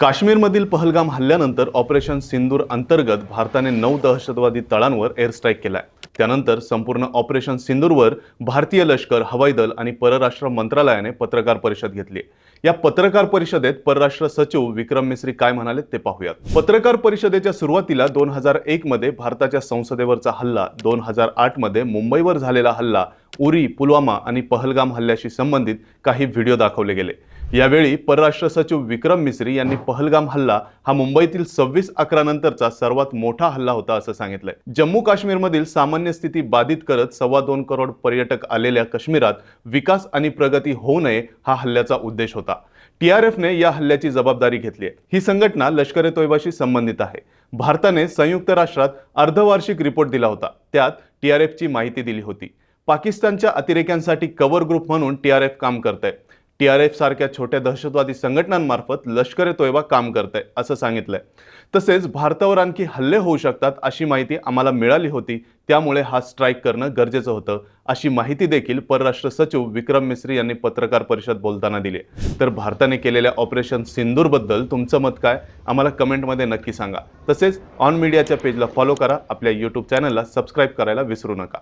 काश्मीरमधील पहलगाम हल्ल्यानंतर ऑपरेशन सिंदूर अंतर्गत भारताने नऊ दहशतवादी तळांवर एअरस्ट्राईक केलाय. त्यानंतर संपूर्ण ऑपरेशन सिंदूरवर भारतीय लष्कर हवाई दल आणि परराष्ट्र मंत्रालयाने पत्रकार परिषद घेतली या पत्रकार परिषदेत परराष्ट्र सचिव विक्रम मिश्री काय म्हणाले ते पाहूयात. पत्रकार परिषदेच्या सुरुवातीला दोन हजार एक मध्ये भारताच्या संसदेवरचा हल्ला दोन हजार आठमध्ये मुंबईवर झालेला हल्ला उरी पुलवामा आणि पहलगाम हल्ल्याशी संबंधित काही व्हिडिओ दाखवले गेले. यावेळी परराष्ट्र सचिव विक्रम मिश्री यांनी पहलगाम हल्ला हा मुंबईतील सव्वीस अकरा नंतरचा सर्वात मोठा हल्ला होता असं सांगितलंय. जम्मू काश्मीरमधील सामान्य स्थिती बाधित करत सव्वा दोन करोड पर्यटक आलेल्या काश्मीरात विकास आणि प्रगती होऊ नये हा हल्ल्याचा उद्देश होता. टीआरएफने या हल्ल्याची जबाबदारी घेतली आहे. ही संघटना लष्कर ए तोयबाशी संबंधित आहे. भारताने संयुक्त राष्ट्रात अर्धवार्षिक रिपोर्ट दिला होता. त्यात टीआरएफची माहिती दिली होती. पाकिस्तानच्या अतिरेक्यांसाठी कव्हर ग्रुप म्हणून टीआरएफ काम करत आहे टी आर एफ सारख्या छोट्या दहशतवादी संघटनांमार्फत लष्कर ए तोयबा काम करत आहे असं सांगितलंय. तसेच भारतावर आणखी हल्ले होऊ शकतात अशी माहिती आम्हाला मिळाली होती. त्यामुळे हा स्ट्राईक करणं गरजेचं होतं अशी माहिती देखील परराष्ट्र सचिव विक्रम मिश्री यांनी पत्रकार परिषद बोलताना दिली तर भारताने केलेल्या ऑपरेशन सिंदूरबद्दल तुमचं मत काय? आम्हाला कमेंटमध्ये नक्की सांगा. तसेच ऑन मीडियाच्या पेजला फॉलो करा आपल्या यूट्यूब चॅनलला सबस्क्राईब करायला विसरू नका.